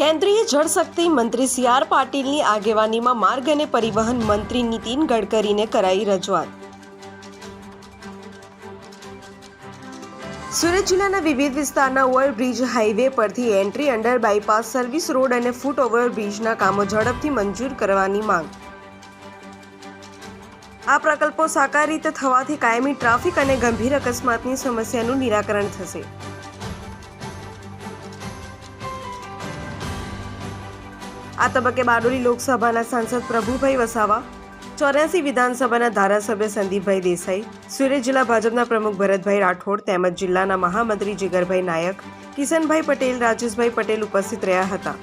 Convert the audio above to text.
કેન્દ્રીય જળશક્તિ મંત્રી C R પાટીલની આગેવાનીમાં માર્ગ અને પરિવહન મંત્રી નીતિન ગડકરીને કરાઈ રજૂઆત. સુરત જિલ્લાના વિવિધ વિસ્તારના ઓવરબ્રિજ હાઈવે પરથી entry under bypass service road અને ફૂટ ઓવરબ્રિજના કામો ઝડપથી મંજૂર કરવાની માંગ. આ પ્રકલ્પો સાકારિત થવાથી કાયમી ટ્રાફિક અને ગંભીર અકસ્માતની સમસ્યાનું નિરાકરણ થશે. આ તબક્કે બારડોલી લોકસભાના સાંસદ પ્રભુભાઈ વસાવા, ચોર્યાસી વિધાનસભાના ધારાસભ્ય સંદીપભાઈ દેસાઈ, સુરત જિલ્લા ભાજપના પ્રમુખ ભરતભાઈ રાઠોડ તેમજ જિલ્લાના મહામંત્રી જીગરભાઈ નાયક, કિશનભાઈ પટેલ, રાજેશભાઈ પટેલ ઉપસ્થિત રહ્યા હતા.